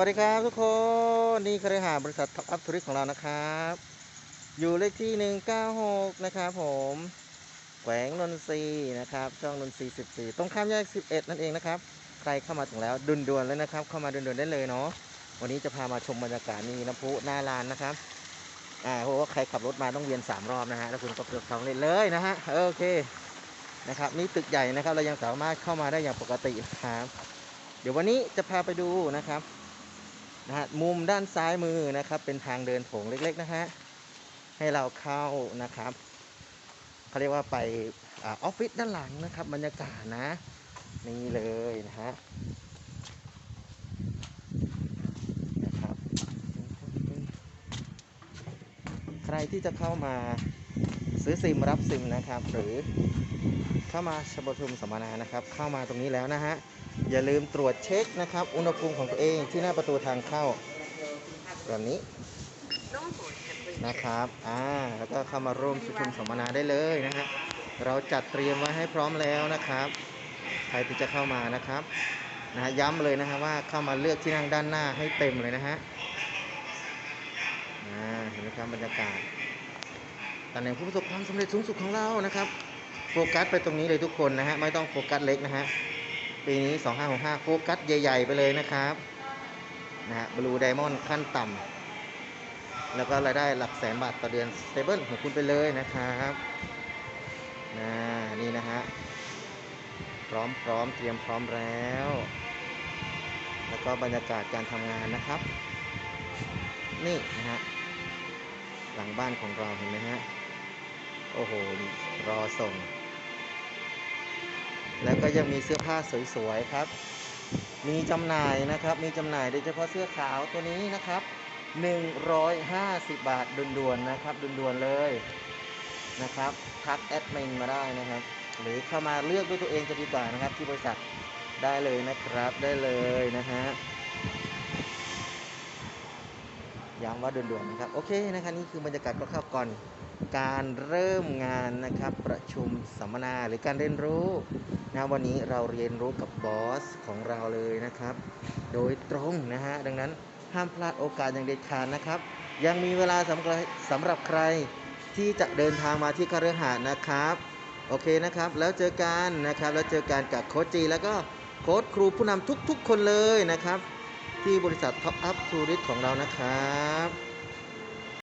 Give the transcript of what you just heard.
วัสดีครับทุกคนนี่คือหาบริษัทท็อปอัพธุริของเรานะครับ อยู่เลขที่ 196 นะครับผมแขวงนนทรีนะครับช่องนนทรี14 ตรงข้ามแยก 11 นั่นเองนะครับ ใครเข้ามาถึงแล้วดุนด่วนๆเลยนะครับ เข้ามาดุนด่วนๆได้เลยเนาะวันนี้จะพามาชมบรรยากาศนี่น้ำพุหน้าลานนะครับอ่าเพราะว่าใครขับรถมาต้องเวียน 3 รอบนะฮะแล้วคุณก็เปลือกทองเล่นเลยนะฮะโอเคนะครับนี่ตึกใหญ่นะครับเรายังสามารถเข้ามาได้อย่างปกตินะครับ เดี๋ยววันนี้จะพาไปดูนะครับ นะฮะมุมด้านซ้ายมือนะครับเป็นทางเดินโถงเล็ก ๆ นะฮะให้เราเข้านะครับเขาเรียกว่าไปอาออฟฟิศด้านหลังนะครับ บรรยากาศนะ นี่เลยนะฮะนะครับ ใครที่จะเข้ามาซื้อซิมรับซิมนะครับ หรือเข้ามาชมประชุมสัมมนานะครับ เข้ามาตรงนี้แล้วนะฮะอย่าลืมตรวจเช็คนะครับ อุณหภูมิของตัวเองที่หน้าประตูทางเข้าแบบนี้นะครับอ่าแล้วก็เข้ามาร่วมประชุมสัมมนาได้เลยนะฮะเราจัดเตรียมไว้ให้พร้อมแล้วนะครับ ใครที่จะเข้ามานะครับนะฮะย้ำเลยนะฮะว่าเข้ามาเลือกที่นั่งด้านหน้าให้เต็มเลยนะฮะ เห็นไหมครับบรรยากาศตำแหน่งผู้ประสบความสำเร็จสูงสุดของเรานะครับ โฟกัสไปตรงนี้เลยทุกคนนะฮะไม่ต้องโฟกัสเล็กนะฮะปีนี้ 2565 โฟกัสใหญ่ ๆ ไปเลยนะครับนะฮะบลูไดมอนด์ขั้นต่ำแล้วก็รายได้หลักแสนบาทต่อเดือนสเตเบิลของคุณไปเลยนะครับนะนี่นะฮะพร้อมพร้อมเตรียมพร้อมแล้ว แล้วก็บรรยากาศการทำงานนะครับ นี่นะฮะ หลังบ้านของเราเห็นไหมฮะ โอ้โห รอส่ง แล้วก็ยังมีเสื้อผ้าสวยๆครับ มีจำหน่ายนะครับ มีจำหน่ายโดยเฉพาะเสื้อขาวตัวนี้นะครับ 150 บาทด่วนๆนะครับด่วนๆเลยนะครับ ทักแอดมินมาได้นะครับ หรือเข้ามาเลือกด้วยตัวเองจะดีกว่านะครับ ที่บริษัทได้เลยนะครับได้เลยนะฮะ ย้ำว่าด่วนๆนะครับ โอเคนะครับนี่คือบรรยากาศคร่าวๆก่อน การเริ่มงานนะครับประชุมสัมมนาหรือการเรียนรู้นะวันนี้เราเรียนรู้กับบอสของเราเลยนะครับ โดยตรงนะฮะดังนั้นห้ามพลาดโอกาสอย่างเด็ดขาดนะครับ ยังมีเวลาสำหรับสำหรับใครที่จะเดินทางมาที่คฤหาสน์นะครับ โอเคนะครับ แล้วเจอกันนะครับ แล้วเจอกันกับโค้ชจี แล้วก็โค้ชครูผู้นำทุกๆ คนเลยนะครับ ที่บริษัทท็อปอัพทูริสของเรานะครับ